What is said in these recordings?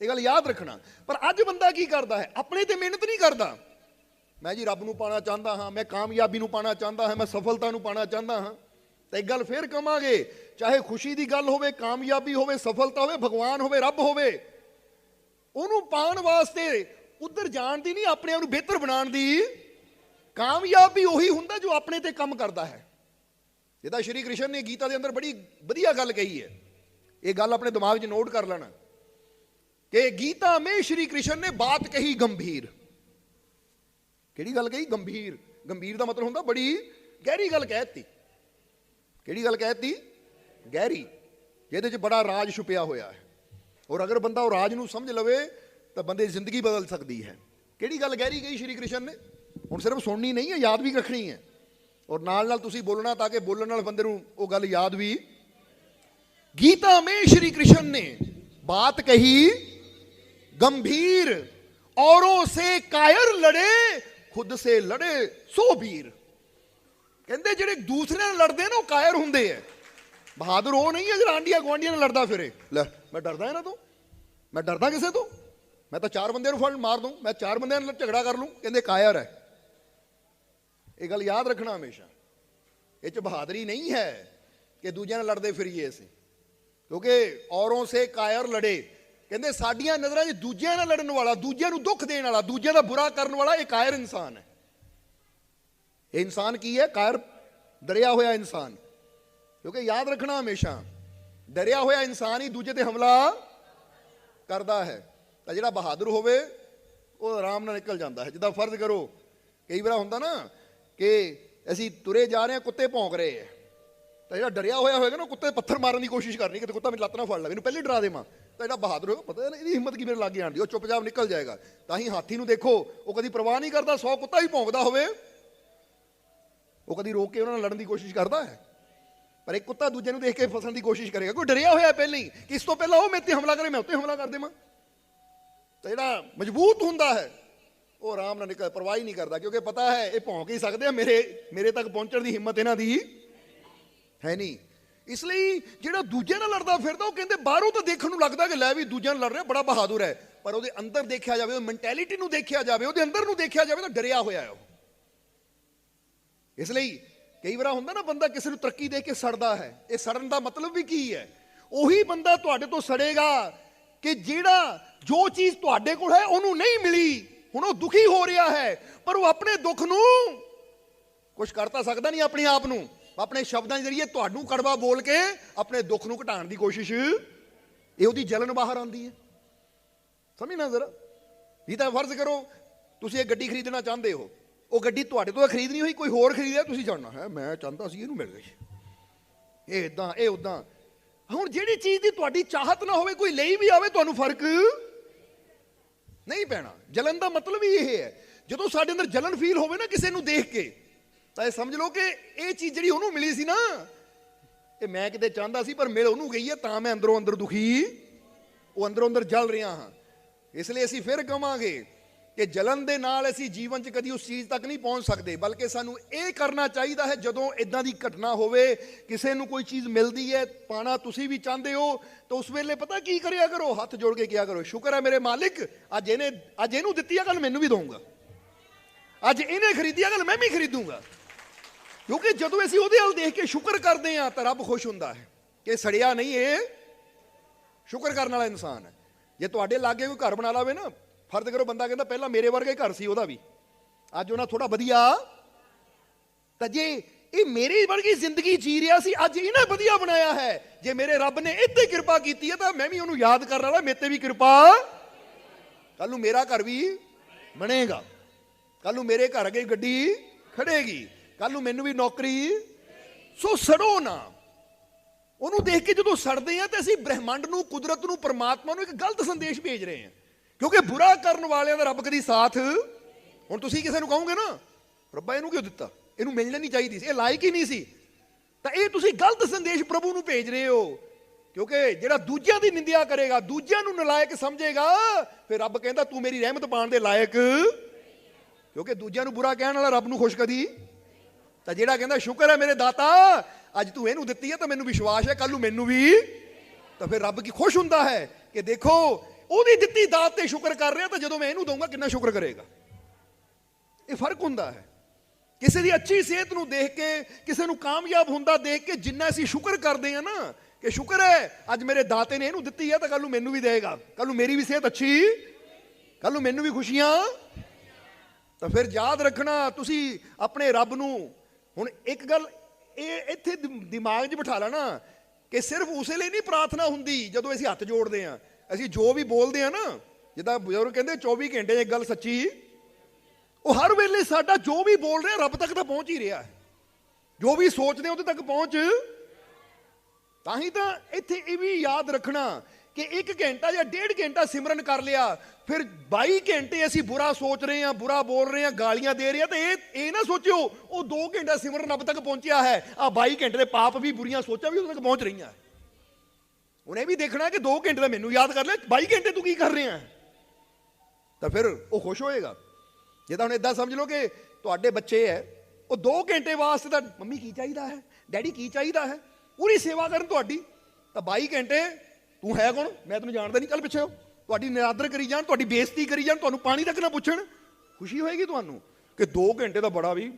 ਇਹ ਗੱਲ ਯਾਦ ਰੱਖਣਾ। ਪਰ ਅੱਜ ਬੰਦਾ ਕੀ ਕਰਦਾ ਹੈ? ਆਪਣੇ ਤੇ ਮਿਹਨਤ ਨਹੀਂ ਕਰਦਾ। ਮੈਂ ਜੀ ਰੱਬ ਨੂੰ ਪਾਣਾ ਚਾਹੁੰਦਾ ਹਾਂ, ਮੈਂ ਕਾਮਯਾਬੀ ਨੂੰ ਪਾਣਾ ਚਾਹੁੰਦਾ ਹਾਂ, ਮੈਂ ਸਫਲਤਾ ਨੂੰ ਪਾਣਾ ਚਾਹੁੰਦਾ ਹਾਂ। ਤਾਂ ਇੱਕ ਗੱਲ ਫੇਰ ਕਵਾਂਗੇ, ਚਾਹੇ ਖੁਸ਼ੀ ਦੀ ਗੱਲ ਹੋਵੇ, ਕਾਮਯਾਬੀ ਹੋਵੇ, ਸਫਲਤਾ ਹੋਵੇ, ਭਗਵਾਨ ਹੋਵੇ, ਰੱਬ ਹੋਵੇ, ਉਹਨੂੰ ਪਾਣ ਵਾਸਤੇ ਉਧਰ ਜਾਣ ਦੀ ਨਹੀਂ, ਆਪਣੇ ਆਪ ਨੂੰ ਬਿਹਤਰ ਬਣਾਉਣ ਦੀ। ਕਾਮਯਾਬੀ ਉਹੀ ਹੁੰਦਾ ਜੋ ਆਪਣੇ ਤੇ ਕੰਮ ਕਰਦਾ ਹੈ। ਇਹਦਾ ਸ਼੍ਰੀ ਕ੍ਰਿਸ਼ਨ ਨੇ ਗੀਤਾ ਦੇ ਅੰਦਰ ਬੜੀ ਵਧੀਆ ਗੱਲ ਕਹੀ ਹੈ। ਇਹ ਗੱਲ ਆਪਣੇ ਦਿਮਾਗ 'ਚ ਨੋਟ ਕਰ ਲੈਣਾ। ਕਿ ਗੀਤਾ में श्री कृष्ण ने बात कही गंभीर ਕਿਹੜੀ ਗੱਲ ਕਹੀ ਗੰਭੀਰ ਗੰਭੀਰ ਦਾ ਮਤਲਬ ਹੁੰਦਾ ਬੜੀ ਗਹਿਰੀ ਗੱਲ ਕਹਿਤੀ ਕਿਹੜੀ ਗੱਲ ਕਹਿਤੀ ਗਹਿਰੀ ਜਿਹਦੇ 'ਚ ਬੜਾ ਰਾਜ ਛੁਪਿਆ ਹੋਇਆ ਹੈ ਔਰ ਅਗਰ ਬੰਦਾ ਉਹ ਰਾਜ ਨੂੰ ਸਮਝ ਲਵੇ ਤਾਂ ਬੰਦੇ ਦੀ ਜ਼ਿੰਦਗੀ ਬਦਲ ਸਕਦੀ ਹੈ ਕਿਹੜੀ ਗੱਲ ਗਹਿਰੀ ਕਹੀ ਸ਼੍ਰੀ ਕ੍ਰਿਸ਼ਨ ਨੇ ਹੁਣ ਸਿਰਫ ਸੁਣਨੀ ਨਹੀਂ ਹੈ ਯਾਦ ਵੀ ਰੱਖਣੀ ਹੈ ਔਰ ਨਾਲ ਨਾਲ ਤੁਸੀਂ ਬੋਲਣਾ ਤਾਂ ਕਿ ਬੋਲਣ ਨਾਲ ਬੰਦੇ ਨੂੰ ਉਹ ਗੱਲ ਯਾਦ ਵੀ गीता में श्री कृष्ण ने बात कही गंभीर औरों से कायर लड़े खुद से लड़े सो ਵੀਰ ਕਹਿੰਦੇ ਜਿਹੜੇ ਦੂਸਰੇ ਨਾਲ ਲੜਦੇ ਨੇ ਉਹ ਕਾਇਰ ਹੁੰਦੇ ਐ ਬਹਾਦਰ ਉਹ ਨਹੀਂ ਹੈ ਜਿਹੜਾ ਆਂਡੀਆਂ ਗਵਾਂਡੀਆਂ ਨਾਲ ਲੜਦਾ ਫਿਰੇ ਲੈ ਮੈਂ ਡਰਦਾ ਇਹਨਾਂ ਤੋਂ ਮੈਂ ਡਰਦਾ ਕਿਸੇ ਤੋਂ ਮੈਂ ਤਾਂ ਚਾਰ ਬੰਦਿਆਂ ਨੂੰ ਫੜ ਮਾਰ ਦੂੰ ਮੈਂ ਚਾਰ ਬੰਦਿਆਂ ਨਾਲ ਝਗੜਾ ਕਰ ਲੂੰ ਕਹਿੰਦੇ ਕਾਇਰ ਹੈ ਇਹ ਗੱਲ ਯਾਦ ਰੱਖਣਾ ਹਮੇਸ਼ਾ ਇਹ ਚ ਬਹਾਦਰੀ ਨਹੀਂ ਹੈ ਕਿ ਦੂਜਿਆਂ ਨਾਲ ਲੜਦੇ ਫਿਰੀਏ ਅਸੀਂ ਕਿਉਂਕਿ ਔਰੋਂ ਸੇ ਕਾਇਰ ਲੜੇ ਕਹਿੰਦੇ ਸਾਡੀਆਂ ਨਜ਼ਰਾਂ 'ਚ ਦੂਜਿਆਂ ਨਾਲ ਲੜਨ ਵਾਲਾ, ਦੂਜਿਆਂ ਨੂੰ ਦੁੱਖ ਦੇਣ ਵਾਲਾ, ਦੂਜਿਆਂ ਦਾ ਬੁਰਾ ਕਰਨ ਵਾਲਾ ਇਹ ਕਾਇਰ ਇਨਸਾਨ ਹੈ। ਇਹ ਇਨਸਾਨ ਕੀ ਹੈ? ਕਾਇਰ ਡਰਿਆ ਹੋਇਆ ਇਨਸਾਨ। ਕਿਉਂਕਿ ਯਾਦ ਰੱਖਣਾ ਹਮੇਸ਼ਾ ਡਰਿਆ ਹੋਇਆ ਇਨਸਾਨ ਹੀ ਦੂਜੇ ਤੇ ਹਮਲਾ ਕਰਦਾ ਹੈ। ਤਾਂ ਜਿਹੜਾ ਬਹਾਦਰ ਹੋਵੇ, ਉਹ ਆਰਾਮ ਨਾਲ ਨਿਕਲ ਜਾਂਦਾ ਹੈ। ਜਿੱਦਾਂ ਫਰਜ਼ ਕਰੋ, ਕਈ ਵਾਰ ਹੁੰਦਾ ਨਾ ਕਿ ਅਸੀਂ ਤੁਰੇ ਜਾ ਰਹੇ ਹਾਂ, ਕੁੱਤੇ ਭੌਂਕ ਰਹੇ ਹੈ। ਤਾਂ ਜਿਹੜਾ ਡਰਿਆ ਹੋਇਆ ਹੋਏਗਾ ਨਾ ਕੁੱਤੇ ਪੱਥਰ ਮਾਰਨ ਦੀ ਕੋਸ਼ਿਸ਼ ਕਰਨੀ ਕਿ ਕੁੱਤਾ ਮੇਰੀ ਲੱਤ ਨਾ ਫੜ ਲਵੇ। ਇਹਨੂੰ ਪਹਿਲੇ ਡਰਾ ਦੇਵਾਂ। ਤਾਂ ਜਿਹੜਾ ਬਹਾਦਰ ਹੋਏਗਾ ਪਤਾ ਨਹੀਂ ਇਹਦੀ ਹਿੰਮਤ ਕੀ ਮੇਰੇ ਲੱਗੇ ਉਹ ਚੁੱਪਚਾਪ ਨਿਕਲ ਜਾਏਗਾ। ਤਾਂ ਹੀ ਹਾਥੀ ਨੂੰ ਦੇਖੋ, ਉਹ ਕਦੀ ਪਰਵਾਹ ਨਹੀਂ ਕਰਦਾ 100 ਕੁੱਤਾ ਹੀ ਭੌਂਕਦਾ ਹੋਵੇ। ਉਹ ਕਦੀ ਰੋਕ ਕੇ ਉਹਨਾਂ ਨਾਲ ਲੜਨ ਦੀ ਕੋਸ਼ਿਸ਼ ਕਰਦਾ ਹੈ। ਪਰ ਇੱਕ ਕੁੱਤਾ ਦੂਜੇ ਨੂੰ ਦੇਖ ਕੇ ਫਸਣ ਦੀ ਕੋਸ਼ਿਸ਼ ਕਰੇਗਾ। ਕੋਈ ਡਰਿਆ ਹੋਇਆ ਪਹਿਲਾਂ ਹੀ? ਕਿ ਇਸ ਤੋਂ ਪਹਿਲਾਂ ਉਹ ਮੇਰੇ ਤੇ ਹਮਲਾ ਕਰੇ, ਮੈਂ ਉੱਤੇ ਹਮਲਾ ਕਰ ਦੇਵਾਂ? ਤਾਂ ਜਿਹੜਾ ਮਜ਼ਬੂਤ ਹੁੰਦਾ ਹੈ, ਉਹ ਆਰਾਮ ਨਾਲ ਨਿਕਲ, ਪਰਵਾਹ ਹੀ ਨਹੀਂ ਕਰਦਾ। ਕਿਉਂਕਿ ਪਤਾ ਹੈ, ਇਹ ਭੌਂਕ ਹੀ ਸਕਦੇ ਆ। ਮੇਰੇ ਮੇਰੇ ਤੱਕ ਪਹੁੰਚਣ ਦੀ ਹਿੰਮਤ ਇਹਨਾਂ ਦੀ ਹੈ ਨਹੀਂ। ਇਸ ਲਈ ਜਿਹੜਾ ਦੂਜੇ ਨਾਲ ਲੜਦਾ ਫਿਰਦਾ, ਉਹ ਕਹਿੰਦੇ ਬਾਹਰੋਂ ਤਾਂ ਦੇਖਣ ਨੂੰ ਲੱਗਦਾ ਕਿ ਲੈ ਵੀ ਦੂਜਿਆਂ ਨਾਲ ਲੜ ਰਿਹਾ, ਬੜਾ ਬਹਾਦਰ ਹੈ। ਪਰ ਉਹਦੇ ਅੰਦਰ ਦੇਖਿਆ ਜਾਵੇ, ਉਹ ਮੈਂਟੈਲਿਟੀ ਨੂੰ ਦੇਖਿਆ ਜਾਵੇ, ਉਹਦੇ ਅੰਦਰ ਨੂੰ ਦੇਖਿਆ ਜਾਵੇ ਤਾਂ ਡਰਿਆ ਹੋਇਆ ਹੈ ਉਹ। ਇਸ ਲਈ ਕਈ ਵਾਰ ਹੁੰਦਾ ਨਾ ਬੰਦਾ ਕਿਸੇ ਨੂੰ ਤਰੱਕੀ ਦੇ ਕੇ ਸੜਦਾ ਹੈ। ਇਹ ਸੜਨ ਦਾ ਮਤਲਬ ਵੀ ਕੀ ਹੈ? ਉਹੀ ਬੰਦਾ ਤੁਹਾਡੇ ਤੋਂ ਸੜੇਗਾ ਕਿ ਜਿਹੜਾ ਜੋ ਚੀਜ਼ ਤੁਹਾਡੇ ਕੋਲ ਹੈ, ਉਹਨੂੰ ਨਹੀਂ ਮਿਲੀ। ਹੁਣ ਉਹ ਦੁਖੀ ਹੋ ਰਿਹਾ ਹੈ, ਪਰ ਉਹ ਆਪਣੇ ਦੁੱਖ ਨੂੰ ਕੁਝ ਕਰ ਤਾਂ ਸਕਦਾ ਨਹੀਂ ਆਪਣੇ ਆਪ ਨੂੰ। ਆਪਣੇ ਸ਼ਬਦਾਂ ਦੇ ਜ਼ਰੀਏ ਤੁਹਾਨੂੰ ਕੜਵਾ ਬੋਲ ਕੇ ਆਪਣੇ ਦੁੱਖ ਨੂੰ ਘਟਾਉਣ ਦੀ ਕੋਸ਼ਿਸ਼। ਇਹ ਉਹਦੀ ਜਲਨ ਬਾਹਰ ਆਉਂਦੀ ਹੈ। ਸਮਝਣਾ ਜ਼ਰਾ? ਇਹ ਤਾਂ ਫਰਜ਼ ਕਰੋ, ਤੁਸੀਂ ਇਹ ਗੱਡੀ ਖਰੀਦਣਾ ਚਾਹੁੰਦੇ ਹੋ। ਉਹ ਗੱਡੀ ਤੁਹਾਡੇ ਤੋਂ ਤਾਂ ਖਰੀਦਣੀ ਹੋਈ, ਕੋਈ ਹੋਰ ਖਰੀਦਿਆ ਤੁਸੀਂ ਜਾਣਨਾ। ਹੈ, ਮੈਂ ਚਾਹੁੰਦਾ ਸੀ ਇਹਨੂੰ ਮਿਲ ਗਈ। ਇਹ ਇਦਾਂ ਇਹ ਉਦਾਂ ਹੁਣ ਜਿਹੜੀ ਚੀਜ਼ ਦੀ ਤੁਹਾਡੀ ਚਾਹਤ ਨਾ ਹੋਵੇ, ਕੋਈ ਲਈ ਵੀ ਆਵੇ, ਤੁਹਾਨੂੰ ਫ਼ਰਕ ਨਹੀਂ ਪੈਣਾ। ਜਲਨ ਦਾ ਮਤਲਬ ਹੀ ਇਹ ਹੈ। ਜਦੋਂ ਸਾਡੇ ਅੰਦਰ ਜਲਨ ਫੀਲ ਹੋਵੇ ਨਾ ਕਿਸੇ ਨੂੰ ਦੇਖ ਕੇ ਤਾਂ ਇਹ ਸਮਝ ਲਓ ਕਿ ਇਹ ਚੀਜ਼ ਜਿਹੜੀ ਉਹਨੂੰ ਮਿਲੀ ਸੀ ਨਾ, ਇਹ ਮੈਂ ਕਿਤੇ ਚਾਹੁੰਦਾ ਸੀ, ਪਰ ਮਿਲ ਉਹਨੂੰ ਗਈ ਹੈ, ਤਾਂ ਮੈਂ ਅੰਦਰੋਂ ਅੰਦਰ ਦੁਖੀ, ਉਹ ਅੰਦਰੋਂ ਅੰਦਰ ਜਲ ਰਿਹਾ ਹਾਂ। ਇਸ ਲਈ ਅਸੀਂ ਫਿਰ ਕਵਾਂਗੇ ਕਿ ਜਲਨ ਦੇ ਨਾਲ ਅਸੀਂ ਜੀਵਨ 'ਚ ਕਦੀ ਉਸ ਚੀਜ਼ ਤੱਕ ਨਹੀਂ ਪਹੁੰਚ ਸਕਦੇ, ਬਲਕਿ ਸਾਨੂੰ ਇਹ ਕਰਨਾ ਚਾਹੀਦਾ ਹੈ, ਜਦੋਂ ਇਦਾਂ ਦੀ ਘਟਨਾ ਹੋਵੇ, ਕਿਸੇ ਨੂੰ ਕੋਈ ਚੀਜ਼ ਮਿਲਦੀ ਹੈ, ਪਾਣਾ ਤੁਸੀਂ ਵੀ ਚਾਹੁੰਦੇ ਹੋ, ਤਾਂ ਉਸ ਵੇਲੇ ਪਤਾ ਕੀ ਕਰਿਆ ਕਰੋ, ਹੱਥ ਜੋੜ ਕੇ ਕਿਹਾ ਕਰੋ, ਸ਼ੁਕਰ ਹੈ ਮੇਰੇ ਮਾਲਿਕ, ਅੱਜ ਇਹਨੇ, ਅੱਜ ਇਹਨੂੰ ਦਿੱਤੀ ਆ ਕੱਲ ਮੈਨੂੰ ਵੀ ਦਊਂਗਾ। ਅੱਜ ਇਹਨੇ ਖਰੀਦੀ ਆ ਕੱਲ ਮੈਂ ਵੀ ਖਰੀਦੂੰਗਾ। ਕਿਉਂਕਿ ਜਦੋਂ ਅਸੀਂ ਉਹਦੇ ਵੱਲ ਦੇਖ ਕੇ ਸ਼ੁਕਰ ਕਰਦੇ ਹਾਂ ਤਾਂ ਰੱਬ ਖੁਸ਼ ਹੁੰਦਾ ਹੈ ਕਿ ਸੜਿਆ ਨਹੀਂ ਇਹ ਸ਼ੁਕਰ ਕਰਨ ਵਾਲਾ ਇਨਸਾਨ ਹੈ। ਜੇ ਤੁਹਾਡੇ ਲਾਗੇ ਕੋਈ ਘਰ ਬਣਾ ਲਾਵੇ ਨਾ, ਫਰਜ਼ ਕਰੋ ਬੰਦਾ ਕਹਿੰਦਾ ਪਹਿਲਾਂ ਮੇਰੇ ਵਰਗਾ ਹੀ ਘਰ ਸੀ ਉਹਦਾ ਵੀ। ਅੱਜ ਉਹਨਾਂ ਥੋੜਾ ਵਧੀਆ। ਤਾਂ ਜੇ ਇਹ ਮੇਰੇ ਵਰਗੀ ਜ਼ਿੰਦਗੀ ਜੀ ਰਿਹਾ ਸੀ, ਅੱਜ ਇਹਨੇ ਵਧੀਆ ਬਣਾਇਆ ਹੈ। ਜੇ ਮੇਰੇ ਰੱਬ ਨੇ ਇੱਥੇ ਕਿਰਪਾ ਕੀਤੀ ਹੈ ਤਾਂ ਮੈਂ ਵੀ ਉਹਨੂੰ ਯਾਦ ਕਰਨ ਵਾਲਾ, ਮੇਰੇ ਤੇ ਵੀ ਕਿਰਪਾ। ਕੱਲ ਨੂੰ ਮੇਰਾ ਘਰ ਵੀ ਬਣੇਗਾ। ਕੱਲ ਨੂੰ ਮੇਰੇ ਘਰ ਅੱਗੇ ਗੱਡੀ ਖੜੇਗੀ ਕੱਲ ਨੂੰ ਮੈਨੂੰ ਵੀ ਨੌਕਰੀ। ਸੋ ਸੜੋ ਨਾ। ਉਹਨੂੰ ਦੇਖ ਕੇ ਜਦੋਂ ਸੜਦੇ ਆ ਤੇ ਅਸੀਂ ਬ੍ਰਹਿਮੰਡ ਨੂੰ, ਕੁਦਰਤ ਨੂੰ, ਪਰਮਾਤਮਾ ਨੂੰ ਇੱਕ ਗਲਤ ਸੰਦੇਸ਼ ਭੇਜ ਰਹੇ ਹਾਂ ਕਿਉਂਕਿ ਬੁਰਾ ਕਰਨ ਵਾਲਿਆਂ ਦਾ ਰੱਬ ਕਦੀ ਸਾਥ। ਹੁਣ ਤੁਸੀਂ ਕਿਸੇ ਨੂੰ ਕਹੋਗੇ ਨਾ, ਰੱਬਾ, ਇਹਨੂੰ ਕਿਉਂ ਦਿੱਤਾ? ਇਹਨੂੰ ਮਿਲਣੀ ਨਹੀਂ ਚਾਹੀਦੀ ਸੀ, ਇਹ ਲਾਇਕ ਹੀ ਨਹੀਂ ਸੀ। ਤਾਂ ਇਹ ਤੁਸੀਂ ਗਲਤ ਸੰਦੇਸ਼ ਪ੍ਰਭੂ ਨੂੰ ਭੇਜ ਰਹੇ ਹੋ। ਕਿਉਂਕਿ ਜਿਹੜਾ ਦੂਜਿਆਂ ਦੀ ਨਿੰਦਿਆ ਕਰੇਗਾ, ਦੂਜਿਆਂ ਨੂੰ ਨਲਾਇਕ ਸਮਝੇਗਾ, ਫਿਰ ਰੱਬ ਕਹਿੰਦਾ, ਤੂੰ ਮੇਰੀ ਰਹਿਮਤ ਪਾਉਣ ਦੇ ਲਾਇਕ? ਕਿਉਂਕਿ ਦੂਜਿਆਂ ਨੂੰ ਬੁਰਾ ਕਹਿਣ ਵਾਲਾ ਰੱਬ ਨੂੰ ਖੁਸ਼ ਕਦੀ ਤਾਂ ਜਿਹੜਾ ਕਹਿੰਦਾ, ਸ਼ੁਕਰ ਹੈ ਮੇਰੇ ਦਾਤਾ, ਅੱਜ ਤੂੰ ਇਹਨੂੰ ਦਿੱਤੀ ਹੈ ਤਾਂ ਮੈਨੂੰ ਵਿਸ਼ਵਾਸ ਹੈ ਕੱਲ ਨੂੰ ਮੈਨੂੰ ਵੀ। ਤਾਂ ਫਿਰ ਰੱਬ ਕੀ ਖੁਸ਼ ਹੁੰਦਾ ਹੈ ਕਿ ਦੇਖੋ, ਉਹਦੀ ਦਿੱਤੀ ਦਾਤ ਤੇ ਸ਼ੁਕਰ ਕਰ ਰਿਹਾ ਤਾਂ ਜਦੋਂ ਮੈਂ ਇਹਨੂੰ ਦਊਂਗਾ, ਕਿੰਨਾ ਸ਼ੁਕਰ ਕਰੇਗਾ? ਇਹ ਫ਼ਰਕ ਹੁੰਦਾ ਹੈ। ਕਿਸੇ ਦੀ ਅੱਛੀ ਸਿਹਤ ਨੂੰ ਦੇਖ ਕੇ, ਕਿਸੇ ਨੂੰ ਕਾਮਯਾਬ ਹੁੰਦਾ ਦੇਖ ਕੇ ਜਿੰਨਾ ਅਸੀਂ ਸ਼ੁਕਰ ਕਰਦੇ ਆ ਨਾ, ਕਿ ਸ਼ੁਕਰ ਹੈ, ਅੱਜ ਮੇਰੇ ਦਾਤੇ ਨੇ ਇਹਨੂੰ ਦਿੱਤੀ ਹੈ ਤਾਂ ਕੱਲ ਨੂੰ ਮੈਨੂੰ ਵੀ ਦੇਗਾ ਕੱਲ ਨੂੰ ਮੇਰੀ ਵੀ ਸਿਹਤ ਅੱਛੀ ਕੱਲ ਨੂੰ ਮੈਨੂੰ ਵੀ ਖੁਸ਼ੀਆਂ। ਤਾਂ ਫਿਰ ਯਾਦ ਰੱਖਣਾ, ਤੁਸੀਂ ਆਪਣੇ ਰੱਬ ਨੂੰ ਹੁਣ ਇੱਕ ਗੱਲ ਇਹ ਇੱਥੇ ਦਿਮਾਗ 'ਚ ਬਿਠਾ ਲੈਣਾ ਕਿ ਸਿਰਫ ਉਸੇ ਲਈ ਨਹੀਂ ਪ੍ਰਾਰਥਨਾ ਹੁੰਦੀ ਜਦੋਂ ਅਸੀਂ ਹੱਥ ਜੋੜਦੇ ਆ ਅਸੀਂ ਜੋ ਵੀ ਬੋਲਦੇ ਆ ਨਾ, ਜਿੱਦਾਂ ਬਜ਼ੁਰਗ ਕਹਿੰਦੇ 24 ਘੰਟੇ ਇੱਕ ਗੱਲ ਸੱਚੀ, ਉਹ ਹਰ ਵੇਲੇ ਸਾਡਾ ਜੋ ਵੀ ਬੋਲ ਰਿਹਾ ਰੱਬ ਤੱਕ ਤਾਂ ਪਹੁੰਚ ਹੀ ਰਿਹਾ ਜੋ ਵੀ ਸੋਚਦੇ ਉਹਦੇ ਤੱਕ ਪਹੁੰਚ। ਤਾਂ ਹੀ ਤਾਂ ਇੱਥੇ ਇਹ ਵੀ ਯਾਦ ਰੱਖਣਾ ਕਿ 1 ਘੰਟਾ ਜਾਂ ਡੇਢ ਘੰਟਾ ਸਿਮਰਨ ਕਰ ਲਿਆ। ਫਿਰ 22 ਘੰਟੇ ਅਸੀਂ ਬੁਰਾ ਸੋਚ ਰਹੇ ਹਾਂ, ਬੁਰਾ ਬੋਲ ਰਹੇ ਹਾਂ, ਗਾਲੀਆਂ ਦੇ ਰਹੇ ਹਾਂ, ਤੇ ਇਹ ਇਹ ਨਾ ਸੋਚਿਓ, ਉਹ 2 ਘੰਟਾ ਸਿਮਰਨ ਰੱਬ ਤੱਕ ਪਹੁੰਚਿਆ ਹੈ। ਆ 22 ਘੰਟੇ ਦੇ ਪਾਪ ਵੀ ਬੁਰੀਆਂ ਸੋਚਾਂ ਵੀ ਉਹਦੇ ਤੱਕ ਪਹੁੰਚ ਰਹੀਆਂ। ਉਹਨੇ ਵੀ ਦੇਖਣਾ ਕਿ 2 ਘੰਟੇ ਦਾ ਮੈਨੂੰ ਯਾਦ ਕਰ ਲੈ 22 ਘੰਟੇ ਤੂੰ ਕੀ ਕਰ ਰਿਹਾ ਤਾਂ ਫਿਰ ਉਹ ਖੁਸ਼ ਹੋਏਗਾ। ਜੇ ਤਾਂ ਹੁਣ ਇਦਾਂ ਸਮਝ ਲਓ ਕਿ ਤੁਹਾਡੇ ਬੱਚੇ ਹੈ, ਉਹ 2 ਘੰਟੇ ਵਾਸਤੇ ਤਾਂ ਮੰਮੀ ਕੀ ਚਾਹੀਦਾ ਹੈ? ਡੈਡੀ ਕੀ ਚਾਹੀਦਾ ਹੈ? ਪੂਰੀ ਸੇਵਾ ਕਰਨ ਤੁਹਾਡੀ। ਤਾਂ 22 ਘੰਟੇ ਤੂੰ ਹੈ ਕੌਣ? ਮੈਂ ਤੈਨੂੰ ਜਾਣਦਾ ਨਹੀਂ। ਚੱਲ ਪਿੱਛੇ ਹੋ ਤੁਹਾਡੀ ਨਿਰਾਦਰ ਕਰੀ ਜਾਣ, ਤੁਹਾਡੀ ਬੇਇੱਜ਼ਤੀ ਕਰੀ ਜਾਣ, ਤੁਹਾਨੂੰ ਪਾਣੀ ਤੱਕ ਨਾ ਪੁੱਛਣ। ਖੁਸ਼ੀ ਹੋਏਗੀ ਤੁਹਾਨੂੰ ਕਿ 2 ਘੰਟੇ ਦਾ ਬੜਾ ਵੀ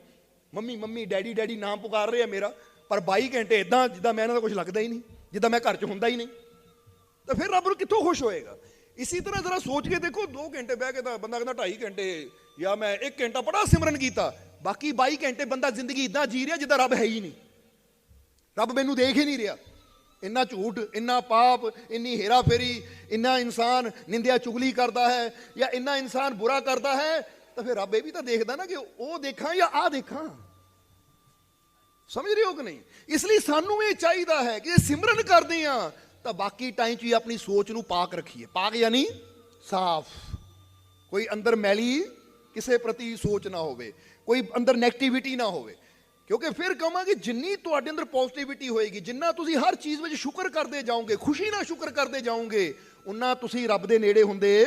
ਮੰਮੀ ਮੰਮੀ, ਡੈਡੀ ਡੈਡੀ ਨਾਮ ਪੁਕਾਰ ਰਹੇ ਆ ਮੇਰਾ। ਪਰ 22 ਘੰਟੇ ਇਦਾਂ ਜਿੱਦਾਂ ਮੈਂ ਇਹਨਾਂ ਦਾ ਕੁਝ ਲੱਗਦਾ ਹੀ ਨਹੀਂ, ਜਿੱਦਾਂ ਮੈਂ ਘਰ 'ਚ ਹੁੰਦਾ ਹੀ ਨਹੀਂ। ਤਾਂ ਫਿਰ ਰੱਬ ਨੂੰ ਕਿੱਥੋਂ ਖੁਸ਼ ਹੋਏਗਾ? ਇਸੇ ਤਰ੍ਹਾਂ ਜ਼ਰਾ ਸੋਚ ਕੇ ਦੇਖੋ 2 ਘੰਟੇ ਬਹਿ ਕੇ ਤਾਂ ਬੰਦਾ ਕਹਿੰਦਾ 2.5 ਘੰਟੇ ਜਾਂ ਮੈਂ 1 ਘੰਟਾ ਬੜਾ ਸਿਮਰਨ ਕੀਤਾ। ਬਾਕੀ 22 ਘੰਟੇ ਬੰਦਾ ਜ਼ਿੰਦਗੀ ਇਦਾਂ ਜੀ ਰਿਹਾ ਜਿੱਦਾਂ ਰੱਬ ਹੈ ਹੀ ਨਹੀਂ। ਰੱਬ ਮੈਨੂੰ ਦੇਖ ਹੀ ਨਹੀਂ ਰਿਹਾ। ਇੰਨਾ ਝੂਠ, ਇੰਨਾ ਪਾਪ, ਇੰਨੀ ਹੇਰਾਫੇਰੀ, ਇੰਨਾ ਇਨਸਾਨ ਨਿੰਦਿਆ ਚੁਗਲੀ ਕਰਦਾ ਹੈ ਜਾਂ ਇੰਨਾ ਇਨਸਾਨ ਬੁਰਾ ਕਰਦਾ ਹੈ, ਤਾਂ ਫਿਰ ਰੱਬ ਇਹ ਵੀ ਤਾਂ ਦੇਖਦਾ ਨਾ ਕਿ ਉਹ ਦੇਖਾਂ ਜਾਂ ਆ ਦੇਖਾਂ। ਸਮਝ ਰਹੇ ਹੋ ਕਿ ਨਹੀਂ? ਇਸ ਲਈ ਸਾਨੂੰ ਇਹ ਚਾਹੀਦਾ ਹੈ ਕਿ ਸਿਮਰਨ ਕਰਦੇ ਆ ਤਾਂ ਬਾਕੀ ਟਾਈਮ 'ਚ ਵੀ ਆਪਣੀ ਸੋਚ ਨੂੰ ਪਾਕ ਰੱਖੀਏ। ਪਾਕ ਯਾਨੀ ਸਾਫ਼। ਕੋਈ ਅੰਦਰ ਮੈਲੀ ਕਿਸੇ ਪ੍ਰਤੀ ਸੋਚ ਨਾ ਹੋਵੇ, ਕੋਈ ਅੰਦਰ 네ਗੇਟਿਵਿਟੀ ਨਾ ਹੋਵੇ। ਕਿਉਂਕਿ ਫਿਰ ਕਹਾਂਗੇ ਜਿੰਨੀ ਤੁਹਾਡੇ ਅੰਦਰ ਪੋਜ਼ਿਟਿਵਿਟੀ ਹੋਏਗੀ, ਜਿੰਨਾ ਤੁਸੀਂ ਹਰ ਚੀਜ਼ ਵਿੱਚ ਸ਼ੁਕਰ ਕਰਦੇ ਜਾਓਗੇ, ਖੁਸ਼ੀ ਨਾਲ ਸ਼ੁਕਰ ਕਰਦੇ ਜਾਓਗੇ, ਉਨਾ ਤੁਸੀਂ ਰੱਬ ਦੇ ਨੇੜੇ ਹੁੰਦੇ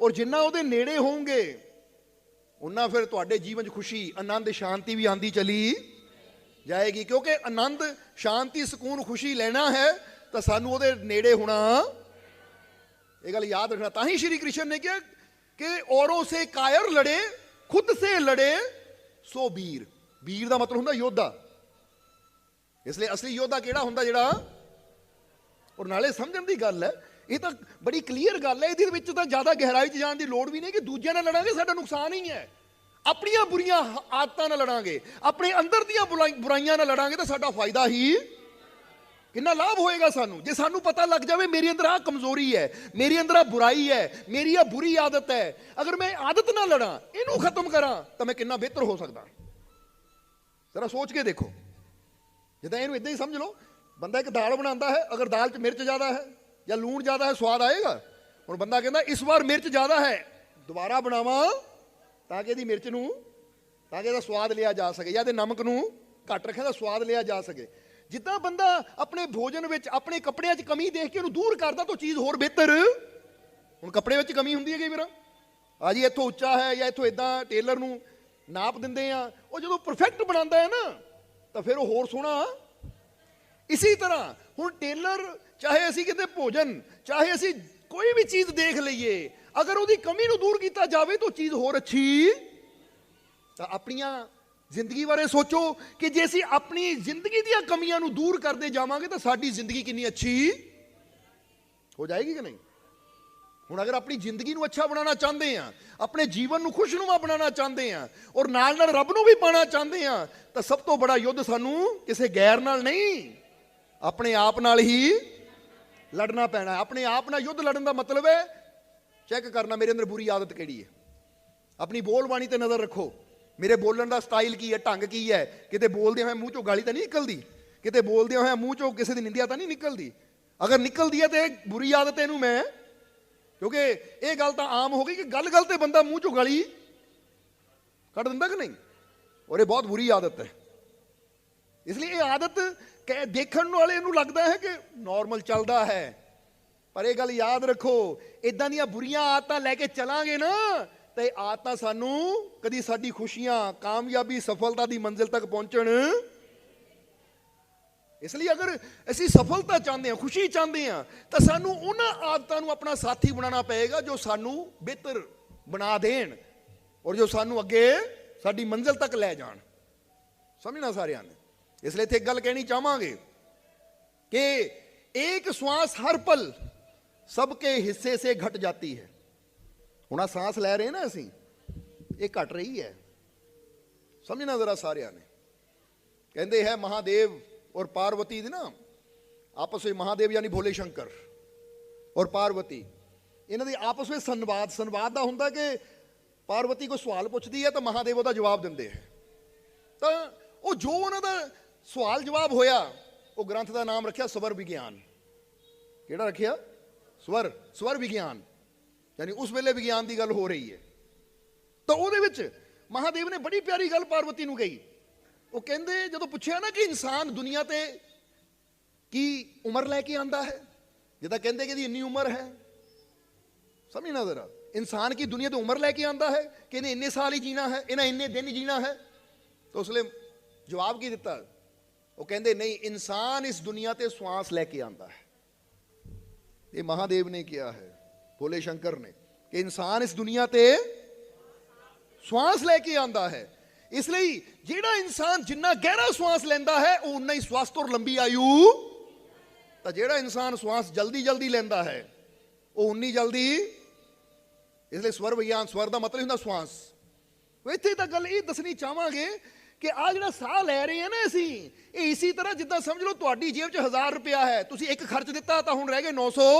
ਔਰ ਜਿੰਨਾ ਉਹਦੇ ਨੇੜੇ ਹੋਵੋਗੇ, ਉਨਾ ਫਿਰ ਤੁਹਾਡੇ ਜੀਵਨ 'ਚ ਖੁਸ਼ੀ, ਆਨੰਦ, ਸ਼ਾਂਤੀ ਵੀ ਆਂਦੀ ਚਲੀ ਜਾਏਗੀ। ਕਿਉਂਕਿ ਆਨੰਦ, ਸ਼ਾਂਤੀ, ਸਕੂਨ, ਖੁਸ਼ੀ ਲੈਣਾ ਹੈ, ਤਾਂ ਸਾਨੂੰ ਉਹਦੇ ਨੇੜੇ ਹੋਣਾ ਇਹ ਗੱਲ ਯਾਦ ਰੱਖਣਾ। ਤਾਂ ਹੀ ਸ਼੍ਰੀ ਕ੍ਰਿਸ਼ਨ ਨੇ ਕਿਹਾ ਕਿ ਔਰੋਂ ਸੇ ਕਾਇਰ ਲੜੇ, ਖੁਦ ਸੇ ਲੜੇ, ਸੋ ਵੀਰ ਵੀਰ ਦਾ ਮਤਲਬ ਹੁੰਦਾ ਯੋਧਾ। ਇਸ ਲਈ ਅਸਲੀ ਯੋਧਾ ਕਿਹੜਾ ਹੁੰਦਾ ਜਿਹੜਾ? ਔਰ ਨਾਲੇ ਸਮਝਣ ਦੀ ਗੱਲ ਹੈ, ਇਹ ਤਾਂ ਬੜੀ ਕਲੀਅਰ ਗੱਲ ਹੈ, ਇਹਦੇ ਵਿੱਚ ਤਾਂ ਜ਼ਿਆਦਾ ਗਹਿਰਾਈ 'ਚ ਜਾਣ ਦੀ ਲੋੜ ਵੀ ਨਹੀਂ ਕਿ ਦੂਜਿਆਂ ਨਾਲ ਲੜਾਂਗੇ, ਸਾਡਾ ਨੁਕਸਾਨ ਹੀ ਹੈ। ਆਪਣੀਆਂ ਬੁਰੀਆਂ ਆਦਤਾਂ ਨਾਲ ਲੜਾਂਗੇ, ਆਪਣੇ ਅੰਦਰ ਦੀਆਂ ਬੁਰਾਈ- ਬੁਰਾਈਆਂ ਨਾਲ ਲੜਾਂਗੇ ਤਾਂ ਸਾਡਾ ਫਾਇਦਾ ਹੀ ਕਿੰਨਾ ਲਾਭ ਹੋਏਗਾ ਸਾਨੂੰ? ਜੇ ਸਾਨੂੰ ਪਤਾ ਲੱਗ ਜਾਵੇ ਮੇਰੇ ਅੰਦਰ ਆ ਕਮਜ਼ੋਰੀ ਹੈ, ਮੇਰੇ ਅੰਦਰ ਆ ਬੁਰਾਈ ਹੈ, ਮੇਰੀ ਆ ਬੁਰੀ ਆਦਤ ਹੈ, ਅਗਰ ਮੈਂ ਆਦਤ ਨਾਲ ਲੜਾਂ, ਇਹਨੂੰ ਖਤਮ ਕਰਾਂ, ਤਾਂ ਮੈਂ ਕਿੰਨਾ ਬਿਹਤਰ ਹੋ ਸਕਦਾ। ਜ਼ਰਾ ਸੋਚ ਕੇ ਦੇਖੋ। ਜਿੱਦਾਂ ਇਹਨੂੰ ਇਦਾਂ ਹੀ ਸਮਝ ਲਓ, ਬੰਦਾ ਇੱਕ ਦਾਲ ਬਣਾਉਂਦਾ ਹੈ, ਅਗਰ ਦਾਲ 'ਚ ਮਿਰਚ ਜ਼ਿਆਦਾ ਹੈ ਜਾਂ ਲੂਣ ਜ਼ਿਆਦਾ ਹੈ, ਸਵਾਦ ਆਏਗਾ। ਹੁਣ ਬੰਦਾ ਕਹਿੰਦਾ, ਇਸ ਵਾਰ ਮਿਰਚ ਜ਼ਿਆਦਾ ਹੈ, ਦੁਬਾਰਾ ਬਣਾਵਾਂ ਤਾਂ ਕਿ ਇਹਦੀ ਮਿਰਚ ਨੂੰ, ਤਾਂ ਕਿ ਇਹਦਾ ਸਵਾਦ ਲਿਆ ਜਾ ਸਕੇ ਜਾਂ ਇਹਦੇ ਨਮਕ ਨੂੰ ਘੱਟ ਰੱਖਿਆ ਦਾ ਸਵਾਦ ਲਿਆ ਜਾ ਸਕੇ। ਜਿੱਦਾਂ ਬੰਦਾ ਆਪਣੇ ਭੋਜਨ ਵਿੱਚ, ਆਪਣੇ ਕੱਪੜਿਆਂ 'ਚ ਕਮੀ ਦੇਖ ਕੇ ਉਹਨੂੰ ਦੂਰ ਕਰਦਾ ਤਾਂ ਚੀਜ਼ ਹੋਰ ਬਿਹਤਰ। ਹੁਣ ਕੱਪੜੇ ਵਿੱਚ ਕਮੀ ਹੁੰਦੀ ਹੈ ਕਈ ਵਾਰ ਆ ਜੀ, ਇੱਥੋਂ ਉੱਚਾ ਹੈ ਜਾਂ ਇੱਥੋਂ ਇਦਾਂ ਟੇਲਰ ਨੂੰ ਨਾਪ ਦਿੰਦੇ ਆ, ਉਹ ਜਦੋਂ ਪਰਫੈਕਟ ਬਣਾਉਂਦਾ ਹੈ ਨਾ, ਤਾਂ ਫਿਰ ਉਹ ਹੋਰ ਸੋਹਣਾ। ਇਸੇ ਤਰ੍ਹਾਂ, ਹੁਣ ਟੇਲਰ, ਚਾਹੇ ਅਸੀਂ ਕਿਤੇ ਭੋਜਨ, ਚਾਹੇ ਅਸੀਂ ਕੋਈ ਵੀ ਚੀਜ਼ ਦੇਖ ਲਈਏ, ਅਗਰ ਉਹਦੀ ਕਮੀ ਨੂੰ ਦੂਰ ਕੀਤਾ ਜਾਵੇ ਤਾਂ ਉਹ ਚੀਜ਼ ਹੋਰ ਅੱਛੀ। ਤਾਂ ਆਪਣੀਆਂ ਜ਼ਿੰਦਗੀ ਬਾਰੇ ਸੋਚੋ ਕਿ ਜੇ ਅਸੀਂ ਆਪਣੀ ਜ਼ਿੰਦਗੀ ਦੀਆਂ ਕਮੀਆਂ ਨੂੰ ਦੂਰ ਕਰਦੇ ਜਾਵਾਂਗੇ ਤਾਂ ਸਾਡੀ ਜ਼ਿੰਦਗੀ ਕਿੰਨੀ ਅੱਛੀ ਹੋ ਜਾਏਗੀ ਕਿ ਨਹੀਂ? ਹੁਣ ਅਗਰ ਆਪਣੀ ਜ਼ਿੰਦਗੀ ਨੂੰ ਅੱਛਾ ਬਣਾਉਣਾ ਚਾਹੁੰਦੇ ਆ ਆਪਣੇ ਜੀਵਨ ਨੂੰ ਖੁਸ਼ਨੁਮਾ ਬਣਾਉਣਾ ਚਾਹੁੰਦੇ ਆ ਔਰ ਨਾਲ ਨਾਲ ਰੱਬ ਨੂੰ ਵੀ ਪਾਣਾ ਚਾਹੁੰਦੇ ਆ ਤਾਂ ਸਭ ਤੋਂ ਬੜਾ ਯੁੱਧ ਸਾਨੂੰ ਕਿਸੇ ਗੈਰ ਨਾਲ ਨਹੀਂ, ਆਪਣੇ ਆਪ ਨਾਲ ਹੀ ਲੜਨਾ ਪੈਣਾ ਆਪਣੇ ਆਪ ਨਾਲ ਯੁੱਧ ਲੜਨ ਦਾ ਮਤਲਬ ਹੈ ਚੈੱਕ ਕਰਨਾ ਮੇਰੇ ਅੰਦਰ ਬੁਰੀ ਆਦਤ ਕਿਹੜੀ ਹੈ। ਆਪਣੀ ਬੋਲਬਾਣੀ ਤੇ ਨਜ਼ਰ ਰੱਖੋ। ਮੇਰੇ ਬੋਲਣ ਦਾ ਸਟਾਈਲ ਕੀ ਹੈ, ਢੰਗ ਕੀ ਹੈ? ਕਿਤੇ ਬੋਲਦੇ ਹੋਏ ਮੂੰਹ ਚੋਂ ਗਾਲੀ ਤਾਂ ਨਹੀਂ ਨਿਕਲਦੀ? ਕਿਤੇ ਬੋਲਦੇ ਹੋਏ ਮੂੰਹ ਚੋਂ ਕਿਸੇ ਦੀ ਨਿੰਦਿਆ ਤਾਂ ਨਹੀਂ ਨਿਕਲਦੀ? ਅਗਰ ਨਿਕਲਦੀ ਹੈ ਤੇ ਬੁਰੀ ਆਦਤ ਇਹਨੂੰ ਮੈਂ ਕਿਉਂਕਿ ਇਹ ਗੱਲ ਤਾਂ ਆਮ ਹੋ ਗਈ ਕਿ ਗੱਲ ਗੱਲ ਤੇ ਬੰਦਾ ਮੂੰਹ ਚੋਂ ਗਲੀ ਕੱਢ ਦਿੰਦਾ ਕਿ ਨਹੀਂ? ਔਰ ਇਹ ਬਹੁਤ ਬੁਰੀ ਆਦਤ ਹੈ। ਇਸ ਲਈ ਇਹ ਆਦਤ ਕਹਿ ਦੇਖਣ ਵਾਲੇ ਨੂੰ ਲੱਗਦਾ ਹੈ ਕਿ ਨਾਰਮਲ ਚੱਲਦਾ ਹੈ। ਪਰ ਇਹ ਗੱਲ ਯਾਦ ਰੱਖੋ ਇਦਾਂ ਦੀਆਂ ਬੁਰੀਆਂ ਆਦਤਾਂ ਲੈ ਕੇ ਚਲਾਂਗੇ ਨਾ, ਤੇ ਇਹ ਆਦਤਾਂ ਸਾਨੂੰ ਕਦੀ ਸਾਡੀ ਖੁਸ਼ੀਆਂ, ਕਾਮਯਾਬੀ, ਸਫਲਤਾ ਦੀ ਮੰਜ਼ਿਲ ਤੱਕ ਪਹੁੰਚਣ ਇਸ ਲਈ ਅਗਰ ਅਸੀਂ ਸਫਲਤਾ ਚਾਹੁੰਦੇ ਹਾਂ, ਖੁਸ਼ੀ ਚਾਹੁੰਦੇ ਹਾਂ, ਤਾਂ ਸਾਨੂੰ ਉਹਨਾਂ ਆਦਤਾਂ ਨੂੰ ਆਪਣਾ ਸਾਥੀ ਬਣਾਉਣਾ ਪਏਗਾ ਜੋ ਸਾਨੂੰ ਬਿਹਤਰ ਬਣਾ ਦੇਣ ਔਰ ਜੋ ਸਾਨੂੰ ਅੱਗੇ ਸਾਡੀ ਮੰਜ਼ਿਲ ਤੱਕ ਲੈ ਜਾਣ। ਸਮਝਣਾ ਸਾਰਿਆਂ ਨੇ? ਇਸ ਲਈ ਇੱਥੇ ਇੱਕ ਗੱਲ ਕਹਿਣੀ ਚਾਹਾਂਗੇ ਕਿ ਇੱਕ ਸਵਾਸ ਹਰ ਪਲ ਸਭ ਕੇ ਹਿੱਸੇ ਸੇ ਘਟ ਜਾਂਦੀ ਹੈ। ਹੁਣ ਆ ਸਾਹ ਲੈ ਰਹੇ ਨਾ ਅਸੀਂ, ਇਹ ਘਟ ਰਹੀ ਹੈ। ਸਮਝਣਾ ਜ਼ਰਾ ਸਾਰਿਆਂ ਨੇ। ਕਹਿੰਦੇ ਹੈ, ਮਹਾਦੇਵ ਔਰ ਪਾਰਵਤੀ ਦੇ ਨਾ ਆਪਸ ਵਿੱਚ ਮਹਾਦੇਵ ਯਾਨੀ ਭੋਲੇ ਸ਼ੰਕਰ ਔਰ ਪਾਰਵਤੀ, ਇਹਨਾਂ ਦੀ ਆਪਸ ਵਿੱਚ ਸੰਵਾਦ ਸੰਵਾਦ ਦਾ ਹੁੰਦਾ ਕਿ ਪਾਰਵਤੀ ਕੋਈ ਸਵਾਲ ਪੁੱਛਦੀ ਹੈ ਤਾਂ ਮਹਾਦੇਵ ਉਹਦਾ ਜਵਾਬ ਦਿੰਦੇ ਹੈ। ਤਾਂ ਉਹ ਜੋ ਉਹਨਾਂ ਦਾ ਸਵਾਲ ਜਵਾਬ ਹੋਇਆ, ਉਹ ਗ੍ਰੰਥ ਦਾ ਨਾਮ ਰੱਖਿਆ ਸਵਰ ਵਿਗਿਆਨ। ਕਿਹੜਾ ਰੱਖਿਆ? ਸਵਰ ਸਵਰ ਵਿਗਿਆਨ। ਯਾਨੀ ਉਸ ਵੇਲੇ ਵਿਗਿਆਨ ਦੀ ਗੱਲ ਹੋ ਰਹੀ ਹੈ। ਤਾਂ ਉਹਦੇ ਵਿੱਚ ਮਹਾਦੇਵ ਨੇ ਬੜੀ ਪਿਆਰੀ ਗੱਲ ਪਾਰਵਤੀ ਨੂੰ ਕਹੀ। ਉਹ ਕਹਿੰਦੇ, ਜਦੋਂ ਪੁੱਛਿਆ ਨਾ ਕਿ ਇਨਸਾਨ ਦੁਨੀਆ ਤੇ ਕੀ ਉਮਰ ਲੈ ਕੇ ਆਂਦਾ ਹੈ, ਜਿੱਦਾਂ ਕਹਿੰਦੇ ਕਿ ਇਹਦੀ ਇੰਨੀ ਉਮਰ ਹੈ ਸਮਝਣਾ ਜ਼ਰਾ। ਇਨਸਾਨ ਕੀ ਦੁਨੀਆ ਤੇ ਉਮਰ ਲੈ ਕੇ ਆਂਦਾ ਹੈ ਕਿ ਇਹਨੇ ਇੰਨੇ ਸਾਲ ਹੀ ਜੀਣਾ ਹੈ, ਇਹਨਾਂ ਇੰਨੇ ਦਿਨ ਹੀ ਜੀਣਾ ਹੈ? ਤਾਂ ਉਸਲੇ ਜਵਾਬ ਕੀ ਦਿੱਤਾ? ਉਹ ਕਹਿੰਦੇ, ਨਹੀਂ, ਇਨਸਾਨ ਇਸ ਦੁਨੀਆ ਤੇ ਸਵਾਸ ਲੈ ਕੇ ਆਂਦਾ ਹੈ। ਇਹ ਮਹਾਦੇਵ ਨੇ ਕਿਹਾ ਹੈ, ਭੋਲੇ ਸ਼ੰਕਰ ਨੇ, ਕਿ ਇਨਸਾਨ ਇਸ ਦੁਨੀਆ ਤੇ ਸਵਾਸ ਲੈ ਕੇ ਆਂਦਾ ਹੈ। ਇਸ ਲਈ ਜਿਹੜਾ ਇਨਸਾਨ ਜਿੰਨਾ ਗਹਿਰਾ ਸਵਾਸ ਲੈਂਦਾ ਹੈ, ਉਹ ਉਨਾ ਹੀ ਸਵਸਥ ਔਰ ਲੰਬੀ ਆਯੂ। ਤਾਂ ਜਿਹੜਾ ਇਨਸਾਨ ਸਵਾਸ ਜਲਦੀ ਜਲਦੀ ਲੈਂਦਾ ਹੈ, ਉਹ ਉਨੀ ਜਲਦੀ, ਇਸ ਲਈ ਸਵਰ ਵਿਗਿਆਨ, ਸਵਰ ਦਾ ਮਤਲਬ ਹੁੰਦਾ ਸਵਾਸ। ਇੱਥੇ ਤਾਂ ਗੱਲ ਇਹ ਦੱਸਣੀ ਚਾਹਾਂਗੇ ਕਿ ਆ ਜਿਹੜਾ ਸਾਹ ਲੈ ਰਹੇ ਆ ਨਾ ਅਸੀਂ, ਇਹ ਇਸੇ ਤਰ੍ਹਾਂ ਜਿੱਦਾਂ ਸਮਝ ਲਓ ਤੁਹਾਡੀ ਜੇਬ 'ਚ 1000 ਰੁਪਿਆ ਹੈ, ਤੁਸੀਂ ਇੱਕ ਖਰਚ ਦਿੱਤਾ ਤਾਂ ਹੁਣ ਰਹਿ ਗਏ 900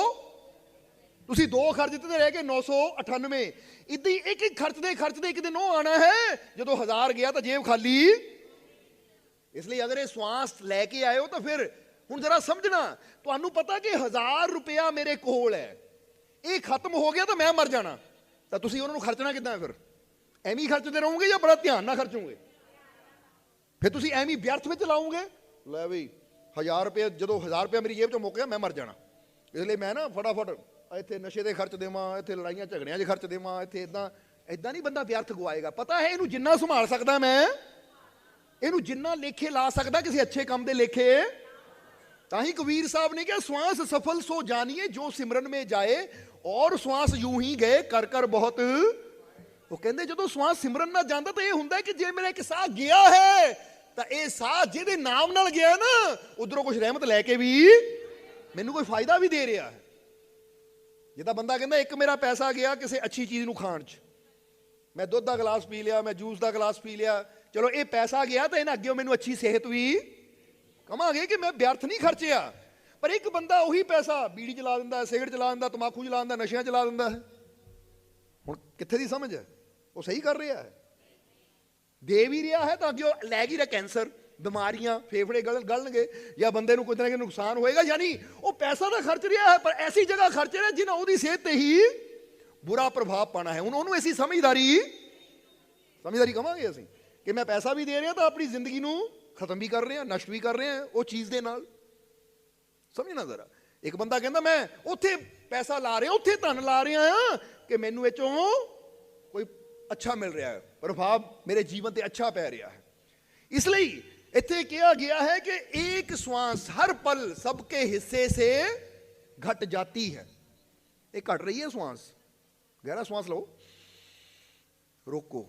ਤੁਸੀਂ ਦੋ ਖਰਚ ਤੇ ਰਹਿ ਗਏ 998 ਇਦਾਂ ਹੀ ਇੱਕ ਇੱਕ ਖਰਚਦੇ ਖਰਚਦੇ ਇੱਕ ਦਿਨ ਉਹ ਆਣਾ ਹੈ। ਜਦੋਂ ਹਜ਼ਾਰ ਗਿਆ ਤਾਂ ਜੇਬ ਖਾਲੀ। ਇਸ ਲਈ ਅਗਰ ਇਹ ਸਵਾਸ ਲੈ ਕੇ ਆਇਓ ਤਾਂ ਫਿਰ ਹੁਣ ਜਰਾ ਸਮਝਣਾ, ਤੁਹਾਨੂੰ ਪਤਾ ਕਿ 1000 ਰੁਪਇਆ ਮੇਰੇ ਕੋਲ ਹੈ। ਇਹ ਖਤਮ ਹੋ ਗਿਆ ਤਾਂ ਮੈਂ ਮਰ ਜਾਣਾ। ਤਾਂ ਤੁਸੀਂ ਉਹਨਾਂ ਨੂੰ ਖਰਚਣਾ ਕਿੱਦਾਂ ਫਿਰ? ਐਵੇਂ ਖਰਚਦੇ ਰਹੋਗੇ ਜਾਂ ਬੜਾ ਧਿਆਨ ਨਾਲ ਖਰਚੋਗੇ? ਫਿਰ ਤੁਸੀਂ ਐਵੇਂ ਵਿਅਰਥ ਵਿੱਚ ਲਾਓਗੇ? ਲੈ ਬਈ 1000 ਰੁਪਏ ਜਦੋਂ 1000 ਰੁਪਏ ਮੇਰੀ ਜੇਬ ਚੋਂ ਮੁੱਕ ਗਿਆ, ਮੈਂ ਮਰ ਜਾਣਾ। ਇਸ ਲਈ ਮੈਂ ਨਾ ਫਟਾਫਟ ਇੱਥੇ ਨਸ਼ੇ ਦੇ ਖਰਚ ਦੇਵਾਂ, ਇੱਥੇ ਲੜਾਈਆਂ ਝਗੜਿਆਂ 'ਚ ਖਰਚ ਦੇਵਾਂ, ਇੱਥੇ ਇਦਾਂ ਇਦਾਂ ਨਹੀਂ ਬੰਦਾ ਵਿਅਰਥ ਗਵਾਏਗਾ। ਪਤਾ ਹੈ ਇਹਨੂੰ ਜਿੰਨਾ ਸੰਭਾਲ ਸਕਦਾ ਮੈਂ? ਇਹਨੂੰ ਜਿੰਨਾ ਲੇਖੇ ਲਾ ਸਕਦਾ ਕਿਸੇ ਅੱਛੇ ਕੰਮ ਦੇ ਲੇਖੇ? ਤਾਂ ਹੀ ਕਬੀਰ ਸਾਹਿਬ ਨੇ ਕਿਹਾ, ਸਵਾਸ ਸਫਲ ਸੋ ਜਾਣੀਏ, ਜੋ ਸਿਮਰਨ ਮੇ ਜਾਏ, ਔਰ ਸਵਾਸ ਯੂੰ ਹੀ ਗਏ, ਕਰ ਕਰ ਬਹੁਤ। ਉਹ ਕਹਿੰਦੇ, ਜਦੋਂ ਸਵਾਸ ਸਿਮਰਨ ਨਾਲ ਜਾਂਦਾ ਤਾਂ ਇਹ ਹੁੰਦਾ ਕਿ ਜੇ ਮੇਰਾ ਇੱਕ ਸਾਹ ਗਿਆ ਹੈ, ਤਾਂ ਇਹ ਸਾਹ ਜਿਹਦੇ ਨਾਮ ਨਾਲ ਗਿਆ ਨਾ, ਉਧਰੋਂ ਕੁਝ ਰਹਿਮਤ ਲੈ ਕੇ ਵੀ ਮੈਨੂੰ ਕੋਈ ਫਾਇਦਾ ਵੀ ਦੇ ਰਿਹਾ ਹੈ। ਜਿੱਦਾਂ ਬੰਦਾ ਕਹਿੰਦਾ, ਇੱਕ ਮੇਰਾ ਪੈਸਾ ਗਿਆ ਕਿਸੇ ਅੱਛੀ ਚੀਜ਼ ਨੂੰ ਖਾਣ 'ਚ। ਮੈਂ ਦੁੱਧ ਦਾ ਗਲਾਸ ਪੀ ਲਿਆ, ਮੈਂ ਜੂਸ ਦਾ ਗਲਾਸ ਪੀ ਲਿਆ। ਚਲੋ, ਇਹ ਪੈਸਾ ਗਿਆ ਤਾਂ ਇਹਨਾਂ ਅੱਗੇ ਮੈਨੂੰ ਅੱਛੀ ਸਿਹਤ ਵੀ ਕਮਾਂਗੇ ਕਿ ਮੈਂ ਵਿਅਰਥ ਨਹੀਂ ਖਰਚਿਆ। ਪਰ ਇੱਕ ਬੰਦਾ ਉਹੀ ਪੈਸਾ ਬੀੜੀ ਚਲਾ ਦਿੰਦਾ, ਸਿਗਰਟ ਚਲਾ ਦਿੰਦਾ, ਤਮਾਕੂ ਚਲਾ ਦਿੰਦਾ, ਨਸ਼ਿਆਂ ਚਲਾ ਦਿੰਦਾ ਹੈ। ਹੁਣ ਕਿੱਥੇ ਦੀ ਸਮਝ ਹੈ? ਉਹ ਸਹੀ ਕਰ ਰਿਹਾ ਹੈ। ਦੇ ਵੀ ਰਿਹਾ ਹੈ ਤਾਂ ਅੱਗੇ ਉਹ ਲੈ ਹੀ ਰਿਹਾ ਕੈਂਸਰ। ਬਿਮਾਰੀਆਂ, ਫੇਫੜੇ ਗਲ, ਗਲਣਗੇ ਜਾਂ ਬੰਦੇ ਨੂੰ ਕੋਈ ਤਰ੍ਹਾਂ ਦਾ ਨੁਕਸਾਨ ਹੋਏਗਾ ਯਾਨੀ ਉਹ ਪੈਸਾ ਤਾਂ ਖਰਚ ਰਿਹਾ ਹੈ, ਪਰ ਐਸੀ ਜਗ੍ਹਾ ਖਰਚ ਰਿਹਾ ਜਿਨਾ ਉਹਦੀ ਸਿਹਤ ਤੇ ਹੀ ਬੁਰਾ ਪ੍ਰਭਾਵ ਪਾਣਾ ਹੈ। ਹੁਣ ਉਹਨੂੰ ਐਸੀ ਸਮਝਦਾਰੀ ਸਮਝਦਾਰੀ ਕਵਾਂਗੇ ਅਸੀਂ ਕਿ ਮੈਂ ਪੈਸਾ ਵੀ ਦੇ ਰਿਹਾ ਤਾਂ ਆਪਣੀ ਜ਼ਿੰਦਗੀ ਨੂੰ ਖਤਮ ਵੀ ਕਰ ਰਿਹਾ, ਨਸ਼ਟ ਵੀ ਕਰ ਰਿਹਾ ਉਹ ਚੀਜ਼ ਦੇ ਨਾਲ। ਸਮਝਣਾ ਜ਼ਰਾ। ਇੱਕ ਬੰਦਾ ਕਹਿੰਦਾ, ਮੈਂ ਉੱਥੇ ਪੈਸਾ ਲਾ ਰਿਹਾ, ਉੱਥੇ ਧਨ ਲਾ ਰਿਹਾ ਕਿ ਮੈਨੂੰ ਇਹ ਚੋਂ ਕੋਈ ਅੱਛਾ ਮਿਲ ਰਿਹਾ ਹੈ। ਪ੍ਰਭਾਵ ਮੇਰੇ ਜੀਵਨ ਤੇ ਅੱਛਾ ਪੈ ਰਿਹਾ ਹੈ। ਇਸ ਲਈ ਇੱਥੇ ਕਿਹਾ ਗਿਆ ਹੈ ਕਿ ਇੱਕ श्वास हर पल सबके हिस्से से घट जाती है ਇਹ ਘਟ ਰਹੀ ਹੈ श्वास ਗਹਿਰਾ श्वास ਲਓ ਰੋਕੋ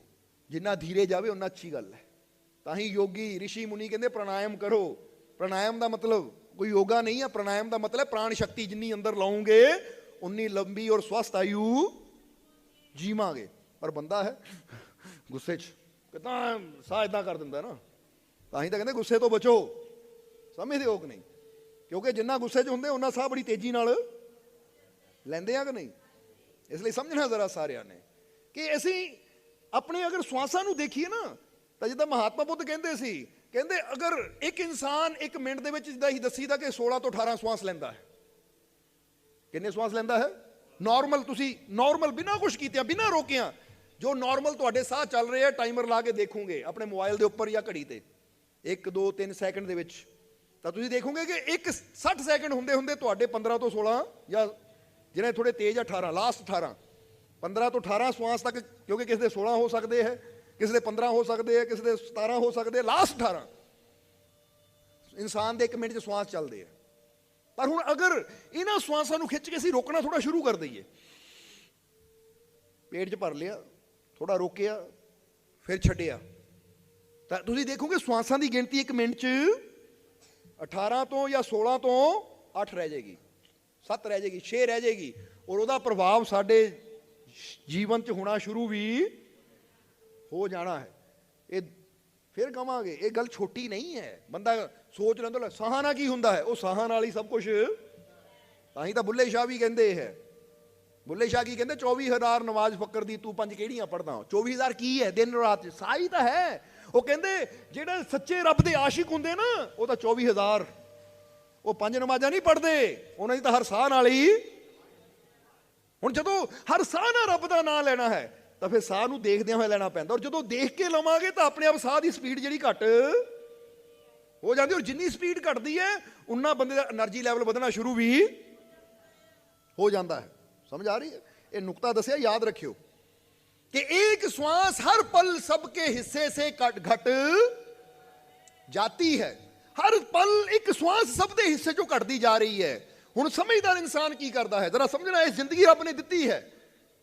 ਜਿੰਨਾ ਧੀਰੇ ਜਾਵੇ ਉਨਾ ਅੱਛੀ ਗੱਲ ਹੈ ਤਾਂ ਹੀ ਯੋਗੀ ઋષਿ ਮੁਨੀ ਕਹਿੰਦੇ ਪ੍ਰਾਣਾਯਾਮ ਕਰੋ ਪ੍ਰਾਣਾਯਾਮ ਦਾ ਮਤਲਬ ਕੋਈ ਯੋਗਾ ਨਹੀਂ ਹੈ ਪ੍ਰਾਣਾਯਾਮ ਦਾ ਮਤਲਬ ਪ੍ਰਾਣ ਸ਼ਕਤੀ ਜਿੰਨੀ ਅੰਦਰ ਲਾਉਂਗੇ ਉਨੀ ਲੰਬੀ ਔਰ ਸਵਸਥ ਆਯੂ ਜੀਵਾਂਗੇ ਪਰ ਬੰਦਾ ਹੈ ਗੁੱਸੇ 'ਚ ਕਿਦਾਂ ਸਾਹ ਇਦਾਂ ਕਰ ਦਿੰਦਾ ਨਾ ਤਾਂ ਹੀ ਤਾਂ ਕਹਿੰਦੇ ਗੁੱਸੇ ਤੋਂ ਬਚੋ। ਸਮਝਦੇ ਹੋ ਕਿ ਨਹੀਂ? ਕਿਉਂਕਿ ਜਿੰਨਾ ਗੁੱਸੇ 'ਚ ਹੁੰਦੇ ਉਹਨਾਂ ਸਾਹ ਬੜੀ ਤੇਜ਼ੀ ਨਾਲ ਲੈਂਦੇ ਆ ਕਿ ਨਹੀਂ? ਇਸ ਲਈ ਸਮਝਣਾ ਜ਼ਰਾ ਸਾਰਿਆਂ ਨੇ ਕਿ ਅਸੀਂ ਆਪਣੇ ਅਗਰ ਸਵਾਸਾਂ ਨੂੰ ਦੇਖੀਏ ਨਾ, ਤਾਂ ਜਿੱਦਾਂ ਮਹਾਤਮਾ ਬੁੱਧ ਕਹਿੰਦੇ ਸੀ, ਕਹਿੰਦੇ ਅਗਰ ਇੱਕ ਇਨਸਾਨ ਇੱਕ ਮਿੰਟ ਦੇ ਵਿੱਚ ਜਿੱਦਾਂ ਹੀ ਦੱਸੀਦਾ ਕਿ 16 ਤੋਂ 18 ਸਵਾਸ ਲੈਂਦਾ ਹੈ। ਕਿੰਨੇ ਸਵਾਸ ਲੈਂਦਾ ਹੈ? ਨਾਰਮਲ ਤੁਸੀਂ ਨਾਰਮਲ ਬਿਨਾਂ ਕੁਝ ਕੀਤਿਆਂ, ਬਿਨਾਂ ਰੋਕਿਆਂ, ਜੋ ਨਾਰਮਲ ਤੁਹਾਡੇ ਸਾਹ ਚੱਲ ਰਹੇ ਆ ਟਾਈਮਰ ਲਾ ਕੇ ਦੇਖੋਗੇ, ਆਪਣੇ ਮੋਬਾਈਲ ਦੇ ਉੱਪਰ ਜਾਂ ਘੜੀ ਤੇ। 1 2 3 ਸੈਕਿੰਡ ਦੇ ਵਿੱਚ। ਤਾਂ ਤੁਸੀਂ ਦੇਖੋਗੇ ਕਿ ਇੱਕ 60 ਸੈਕਿੰਡ ਹੁੰਦੇ ਹੁੰਦੇ ਤੁਹਾਡੇ 15 ਤੋਂ 16 ਜਾਂ ਜਿਹੜੇ ਥੋੜੇ ਤੇਜ਼ ਆ 18 ਲਾਸਟ 18 15 ਤੋਂ 18 ਸਵਾਸ ਤੱਕ, ਕਿਉਂਕਿ ਕਿਸੇ ਦੇ 16 ਹੋ ਸਕਦੇ ਹੈ, ਕਿਸੇ ਦੇ 15 ਹੋ ਸਕਦੇ ਹੈ, ਕਿਸੇ ਦੇ 17 ਹੋ ਸਕਦੇ ਲਾਸਟ 18 ਇਨਸਾਨ ਦੇ ਇੱਕ ਮਿੰਟ 'ਚ ਸਵਾਸ ਚੱਲਦੇ ਆ ਪਰ ਹੁਣ ਅਗਰ ਇਹਨਾਂ ਸਵਾਸਾਂ ਨੂੰ ਖਿੱਚ ਕੇ ਅਸੀਂ ਰੋਕਣਾ ਥੋੜਾ ਸ਼ੁਰੂ ਕਰ ਦਈਏ। ਪੇਟ 'ਚ ਭਰ ਲਿਆ ਥੋੜਾ ਰੋਕਿਆ, ਫਿਰ ਛੱਡਿਆ। ਤਾਂ ਤੁਸੀਂ ਦੇਖੋਗੇ ਸਵਾਸਾਂ ਦੀ ਗਿਣਤੀ ਇੱਕ ਮਿੰਟ 'ਚ 18 ਤੋਂ ਜਾਂ 16 ਤੋਂ 8 ਰਹਿ ਜਾਏਗੀ 7 ਰਹਿ ਜਾਏਗੀ 6 ਰਹਿ ਜਾਏਗੀ ਔਰ ਉਹਦਾ ਪ੍ਰਭਾਵ ਸਾਡੇ ਜੀਵਨ 'ਚ ਹੋਣਾ ਸ਼ੁਰੂ ਵੀ ਹੋ ਜਾਣਾ ਹੈ। ਇਹ ਫਿਰ ਕਵਾਂਗੇ, ਇਹ ਗੱਲ ਛੋਟੀ ਨਹੀਂ ਹੈ। ਬੰਦਾ ਸੋਚ ਲੈਂਦਾ, ਲੈ ਸਾਹਾਂ ਨਾਲ ਕੀ ਹੁੰਦਾ ਹੈ? ਉਹ ਸਾਹਾਂ ਨਾਲ ਹੀ ਸਭ ਕੁਝ ਤਾਂ ਹੀ ਤਾਂ ਬੁੱਲੇ ਸ਼ਾਹ ਵੀ ਕਹਿੰਦੇ ਹੈ। ਬੁੱਲੇ ਸ਼ਾਹ ਕੀ ਕਹਿੰਦੇ? 24000 ਨਮਾਜ਼ ਫਕਰ ਦੀ ਤੂੰ ਪੰਜ ਕਿਹੜੀਆਂ ਪੜਦਾ 24000 ਕੀ ਹੈ ਦਿਨ ਰਾਤ ਸਾਈ ਤਾਂ ਹੈ। ਉਹ ਕਹਿੰਦੇ, ਜਿਹੜੇ ਸੱਚੇ ਰੱਬ ਦੇ ਆਸ਼ਿਕ ਹੁੰਦੇ ਨਾ, ਉਹ ਤਾਂ 24000 ਉਹ ਪੰਜ ਨਮਾਜ਼ਾਂ ਨਹੀਂ ਪੜਦੇ ਉਹਨਾਂ ਦੀ ਤਾਂ ਹਰ ਸਾਹ ਨਾਲ ਹੀ। ਹੁਣ ਜਦੋਂ ਹਰ ਸਾਹ ਨਾਲ ਰੱਬ ਦਾ ਨਾਮ ਲੈਣਾ ਹੈ, ਤਾਂ ਫਿਰ ਸਾਹ ਨੂੰ ਦੇਖਦਿਆਂ ਹੋਇਆ ਲੈਣਾ ਪੈਂਦਾ। ਔਰ ਜਦੋਂ ਦੇਖ ਕੇ ਲਵਾਂਗੇ, ਤਾਂ ਆਪਣੇ ਆਪ ਸਾਹ ਦੀ ਸਪੀਡ ਜਿਹੜੀ ਘਟ ਹੋ ਜਾਂਦੀ ਔਰ ਜਿੰਨੀ ਸਪੀਡ ਘਟਦੀ ਹੈ, ਉਨਾ ਬੰਦੇ ਦਾ એનર્ਜੀ ਲੈਵਲ ਵਧਣਾ ਸ਼ੁਰੂ ਵੀ ਹੋ ਜਾਂਦਾ ਹੈ। ਸਮਝ ਆ ਰਹੀ ਹੈ? ਇਹ ਨੁਕਤਾ ਦੱਸਿਆ, ਯਾਦ ਰੱਖਿਓ। ਕਿ ਇੱਕ श्वास हर पल सबके हिस्से से कट घट जाती है ਹਰ ਪਲ ਇੱਕ ਸਵਾਸ ਸਭ ਦੇ ਹਿੱਸੇ ਚੋਂ ਘਟਦੀ ਜਾ ਰਹੀ ਹੈ ਹੁਣ ਸਮਝਦਾਰ ਇਨਸਾਨ ਕੀ ਕਰਦਾ ਹੈ ਜ਼ਰਾ ਸਮਝਣਾ ਇਹ ਜ਼ਿੰਦਗੀ ਰੱਬ ਨੇ ਦਿੱਤੀ ਹੈ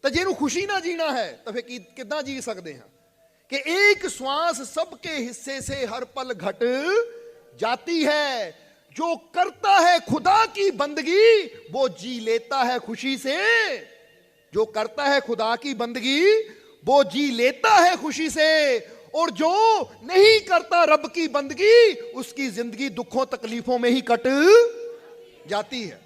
ਤਾਂ ਜੇ ਇਹਨੂੰ ਖੁਸ਼ੀ ਨਾ ਜੀਣਾ ਹੈ ਤਾਂ ਫਿਰ ਕੀ ਕਿੱਦਾਂ ਜੀ ਸਕਦੇ ਹਾਂ कि एक श्वास सबके हिस्से से हर पल घट जाती है जो करता है खुदा की बंदगी वो जी लेता है खुशी से जो करता है खुदा की बंदगी वो जी लेता है खुशी से और जो नहीं करता रब की बंदगी उसकी जिंदगी दुखों तकलीफों में ही कट जाती है